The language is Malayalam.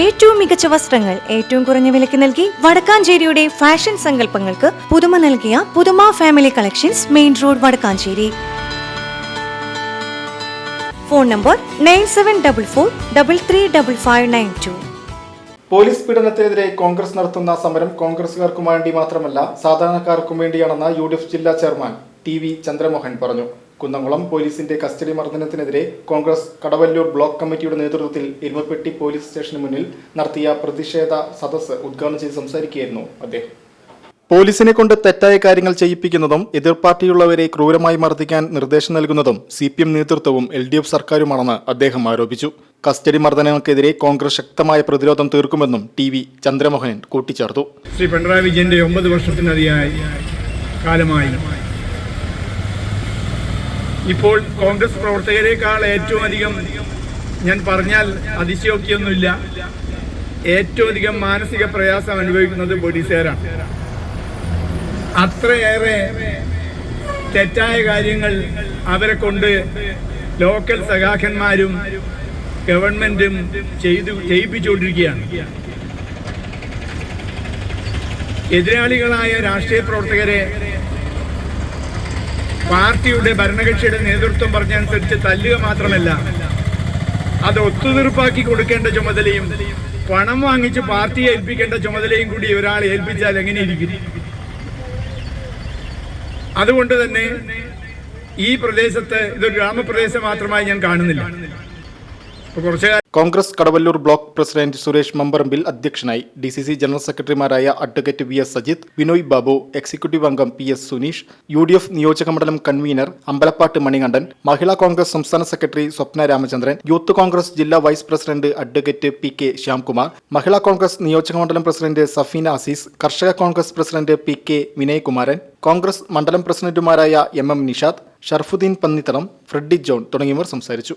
ഏറ്റവും മികച്ച വസ്ത്രങ്ങൾ ഏറ്റവും കുറഞ്ഞ വിലയ്ക്ക് നൽകി വടക്കാഞ്ചേരിയുടെ ഫാഷൻ സങ്കല്പങ്ങൾക്ക് പുതുമ നൽകിയ പുതുമ family collections main road Vadakkanchery. Phone number nine seven double four double three double five nine two police പീഡനത്തിനെതിരെ Congress നടത്തുന്ന സമരം കോൺഗ്രസുകാർക്കും വേണ്ടി മാത്രമല്ല സാധാരണക്കാർക്കും വേണ്ടിയാണെന്ന് യു ജില്ലാ ചെയർമാൻ ടി വി ചന്ദ്രമോഹൻ പറഞ്ഞു. കുന്നംകുളം പോലീസിന്റെ കസ്റ്റഡി മർദ്ദനത്തിനെതിരെ കോൺഗ്രസ് കടവല്ലൂർ ബ്ലോക്ക് കമ്മിറ്റിയുടെ നേതൃത്വത്തിൽ ഇരുമപ്പെട്ടി പോലീസ് സ്റ്റേഷന് മുന്നിൽ നടത്തിയ പ്രതിഷേധ സദസ്സ് ഉദ്ഘാടനം ചെയ്ത് സംസാരിക്കുകയായിരുന്നു അദ്ദേഹം. പോലീസിനെ കൊണ്ട് തെറ്റായ കാര്യങ്ങൾ ചെയ്യിപ്പിക്കുന്നതും എതിർ പാർട്ടിയുള്ളവരെ ക്രൂരമായി മർദ്ദിക്കാൻ നിർദ്ദേശം നൽകുന്നതും സി പി എം നേതൃത്വവും എൽ ഡി എഫ് സർക്കാരുമാണെന്ന് അദ്ദേഹം ആരോപിച്ചു. കസ്റ്റഡി മർദ്ദനങ്ങൾക്കെതിരെ കോൺഗ്രസ് ശക്തമായ പ്രതിരോധം തീർക്കുമെന്നും ടി വി ചന്ദ്രമോഹനൻ കൂട്ടിച്ചേർത്തു. ശ്രീ പിണറായി വിജയന്റെ ഒമ്പത് വർഷത്തിനധികമായി കാലമായി ഇപ്പോൾ കോൺഗ്രസ് പ്രവർത്തകരെക്കാൾ ഏറ്റവും അധികം ഞാൻ പറഞ്ഞാൽ അതിശയോക്തിയൊന്നുമില്ല. ഏറ്റവും അധികം മാനസിക പ്രയാസം അനുഭവിക്കുന്നത് പോലീസുകാരാണ് അത്രയേറെ തെറ്റായ കാര്യങ്ങൾ അവരെ കൊണ്ട് ലോക്കൽ സഖാക്കന്മാരും ഗവൺമെന്റും ചെയ്തു ചെയ്യിപ്പിച്ചുകൊണ്ടിരിക്കുകയാണ്. എതിരാളികളായ രാഷ്ട്രീയ പ്രവർത്തകരെ പാർട്ടിയുടെ ഭരണകക്ഷിയുടെ നേതൃത്വം പറഞ്ഞനുസരിച്ച് തല്ലുക മാത്രമല്ല അത് ഒത്തുതീർപ്പാക്കി കൊടുക്കേണ്ട ചുമതലയും പണം വാങ്ങിച്ച് പാർട്ടിയെ ഏൽപ്പിക്കേണ്ട ചുമതലയും കൂടി ഒരാൾ ഏൽപ്പിച്ചാൽ എങ്ങനെയിരിക്കും? അതുകൊണ്ട് തന്നെ ഈ പ്രദേശത്ത് ഇതൊരു ഗ്രാമപ്രദേശം മാത്രമായി ഞാൻ കാണുന്നില്ല. കോൺഗ്രസ് കടവല്ലൂർ ബ്ലോക്ക് പ്രസിഡന്റ് സുരേഷ് മമ്പറമ്പിൽ അധ്യക്ഷനായി ഡി സി സി ജനറൽ സെക്രട്ടറിമാരായ advocate V S Sajith Vinoy Babu executive അംഗം P S Suneesh U D F നിയോജകമണ്ഡലം കൺവീനർ അമ്പലപ്പാട്ട് മണികണ്ഠൻ മഹിളാ കോൺഗ്രസ് സംസ്ഥാന സെക്രട്ടറി സ്വപ്ന രാമചന്ദ്രൻ യൂത്ത് കോൺഗ്രസ് ജില്ലാ vice president advocate P K Shyamkumar Mahila Congress നിയോജകമണ്ഡലം president Safeena Azeez Karshaka Congress president P K Vinayakumaran Congress മണ്ഡലം പ്രസിഡന്റുമാരായ M M Nishad Sharafuddin Pannithalam Freddy John തുടങ്ങിയവർ സംസാരിച്ചു.